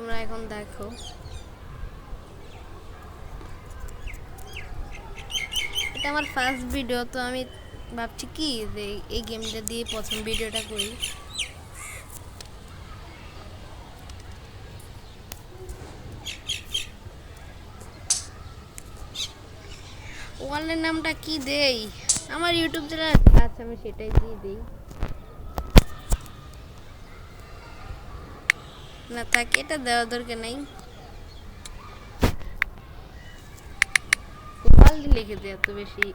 তোমরা এখন দেখো। এটা আমার ফার্স্ট ভিডিও তো আমি ভাবছি কি যে এই গেমটা দিয়ে প্রথম ভিডিওটা করি। ওয়ালের নামটা কি দেই? আমার ইউটিউব চ্যানেল আছে, আমি সেটাই দিয়ে দিই। না থাকে এটা দেওয়া দরকার নাই। লিখে দে এত বেশি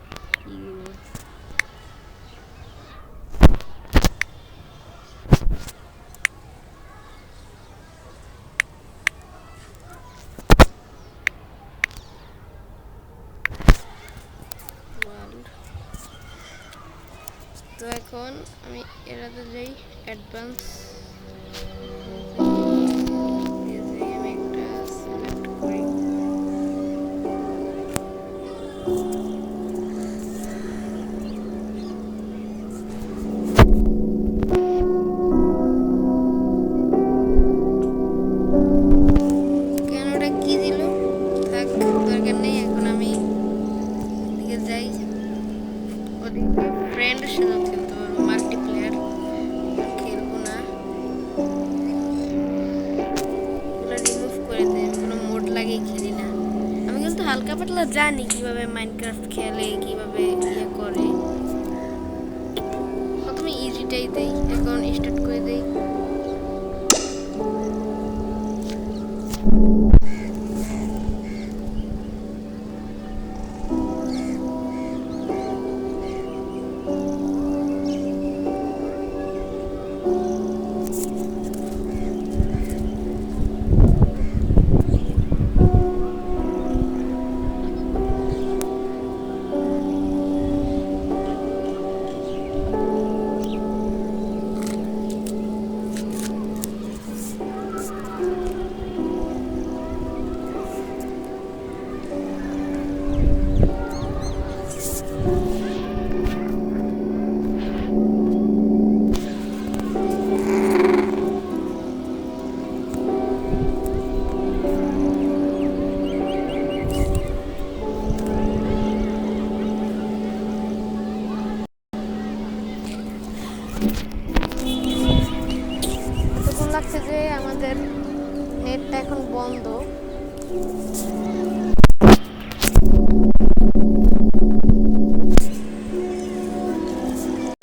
তো এখন আমি এটাতে যাই অ্যাডভান্স হালকা পাতলা জানি কীভাবে মাইনক্রাফট খেলে, কীভাবে ইয়ে করে। প্রথমে ইজিটাই দেই, এখন স্টার্ট করে দেই। এখন বন্ধ।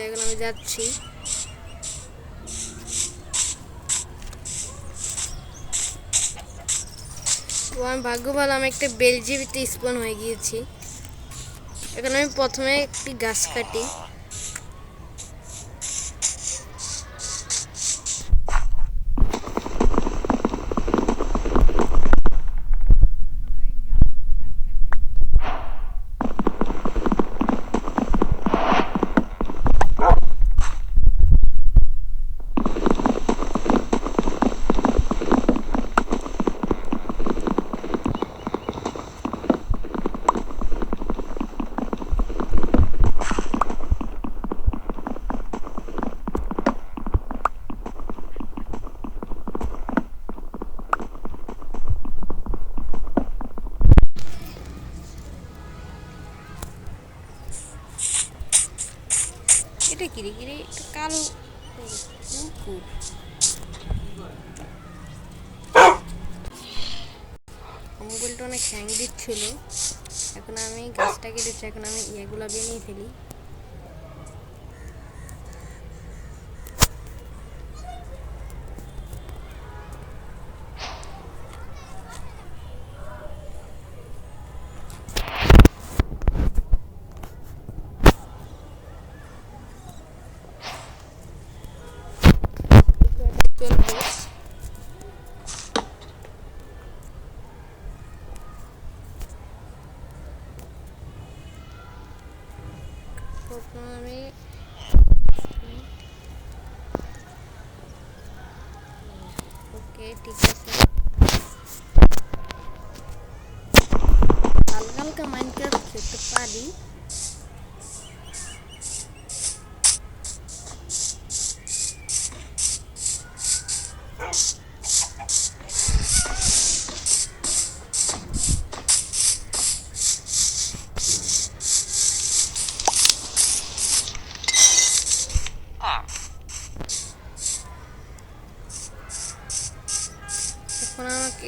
এখন আমি যাচ্ছি। আমি ভাগ্য ভালো, আমি একটা বেলজিবিতে স্পন হয়ে গিয়েছি। এখন আমি প্রথমে একটি গাছ কাটি। এটা কি রে buku. রে এটা কালো কুকুর অনেক হ্যাং দিচ্ছিল এখন আমি গাছটা কেটেছি এখন আমি ইয়েগুলো বেরিয়ে ফেলি প্রথমে আমি ওকে ঠিক আছে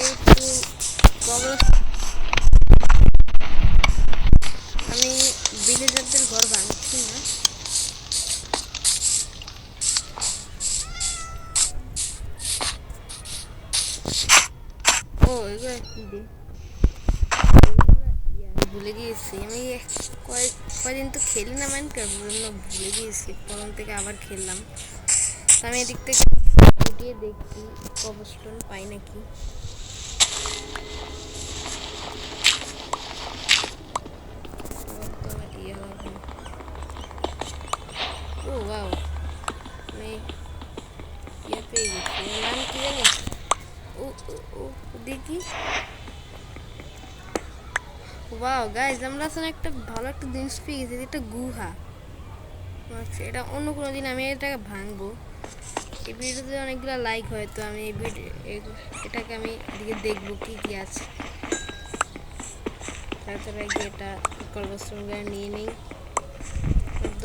একটু আমি ভিলেজারদের ঘর ভাঙছি না ও এগুলো ভুলে গিয়েছি আমি কয় কয়দিন তো খেলি না মাইন্ড জন্য ভুলে গিয়েছি তখন থেকে আবার খেললাম আমি এদিক থেকে দেখছি কবস্টোন পাই নাকি আবার তো আবার ইয়ে হবে। ও ওয়াও আমি ইয়ে পেয়ে গেছি এর নাম কি জানিস ও ও ও দেখি ওয়াও গাইজ আমরা আসলে একটা ভালো একটা জিনিস পেয়ে গেছি এটা গুহা। আচ্ছা এটা অন্য কোনো দিন আমি এটাকে ভাঙবো। এই ভিডিওতে অনেকগুলো লাইক হয়, তো আমি এই ভিডিও এটাকে আমি এদিকে দেখব কী কী আছে। তারপরে এটা কলবস্ত্রগুলো নিয়ে নিই।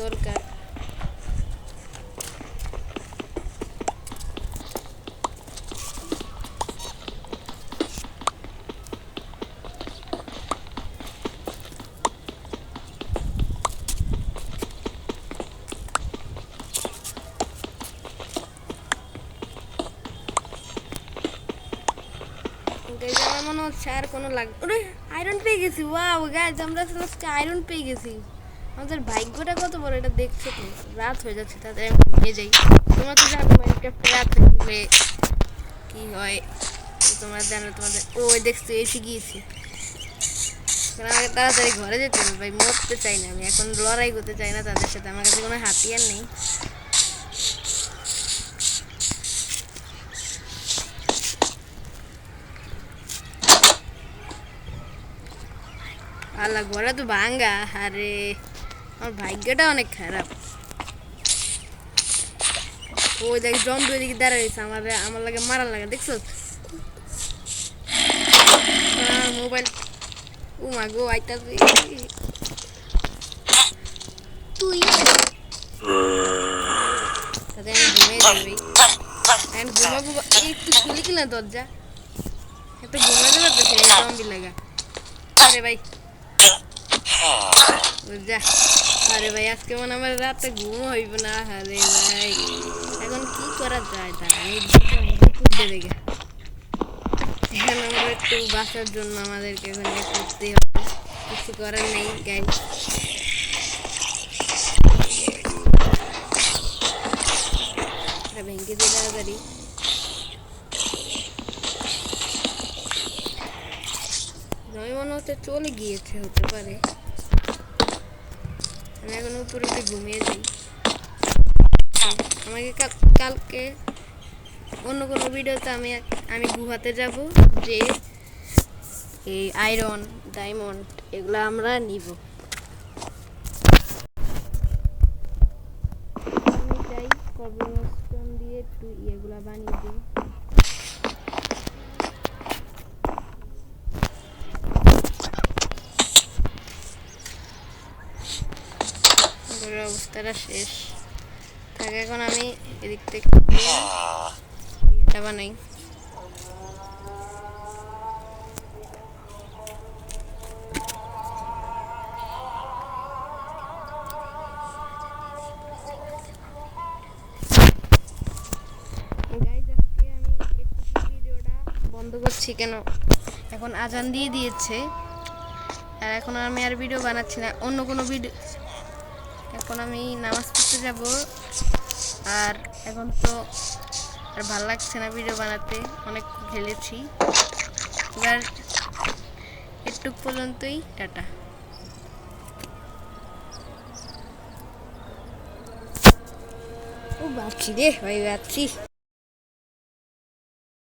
দরকার। গাইজ আমার মনে হচ্ছে আর কোনো লাগ ওরে আয়রন পেয়ে গেছি ওয়াও গাইজ আমরা আসলে আয়রন পেয়ে গেছি। আমাদের ভাগ্যটা কত বড়, এটা দেখছ তো, রাত হয়ে যাচ্ছে, তাদের আমি ঘুমিয়ে যাই। তোমরা তো জানো মাইনক্রাফটে রাত গেলে কি হয় তোমরা জানো তোমাদের ও দেখছ এসে গিয়েছি। আমাকে তাড়াতাড়ি ঘরে যেতে হবে, ভাই, মরতে চাই না আমি, এখন লড়াই করতে চাই না তাদের সাথে, আমার কাছে কোনো হাতিয়ার নেই। আল্লাহ ঘোড়া তো ভাঙ্গা। আরে, আমার ভাগ্যটা অনেক খারাপ। ওই দেখ জম্বু এদিকে দাঁড়ায় রয়েছে আমার আমার লাগে মারার লাগে, দেখছ? মোবাইল। ও মা গো আইতা তুই? তাতে আমি ঘুমিয়ে যাবি। এখন ঘুমাবো এই একটু খুলি কিনা দরজা? একটু ঘুমাতে পারতেছে এই জম্বি লাগা। আরে ভাই। আরে ভাই, আজকে মনে আমার রাতে ঘুম হইব না। আরে ভাই, এখন কি করা যায় তা আমি এখন আমরা একটু বাঁচার জন্য আমাদেরকে এখন করতে হবে। কিছু করার নেই গাই ভেঙে দিয়ে তাড়াতাড়ি। নয় মনে হতে চলে গিয়েছে, হতে পারে। আমি এখন উপরে উঠে ঘুমিয়ে যাই। আমাকে কাল- কালকে অন্য কোনো ভিডিওতে আমি আমি গুহাতে যাব যে এই আয়রন, ডায়মন্ড, এগুলো আমরা নিব। আমি চাই কবরস্টোন দিয়ে একটু ইয়েগুলা বানিয়ে দিই। ঘরের অবস্থাটা শেষ। থাকে, এখন আমি এদিক থেকে ইয়েটা বানাই বন্ধ করছি কেন? এখন আজান দিয়ে দিয়েছে। আর এখন আমি আর ভিডিও বানাচ্ছি না। অন্য কোনো ভিডিও এখন আমি নামাজ পড়তে যাব। আর এখন তো আর ভালো লাগছে না ভিডিও বানাতে, অনেক খেলেছি। এবার একটু পর্যন্তই, টাটা। ও বাচ্চি রে ভাই বাচ্ছি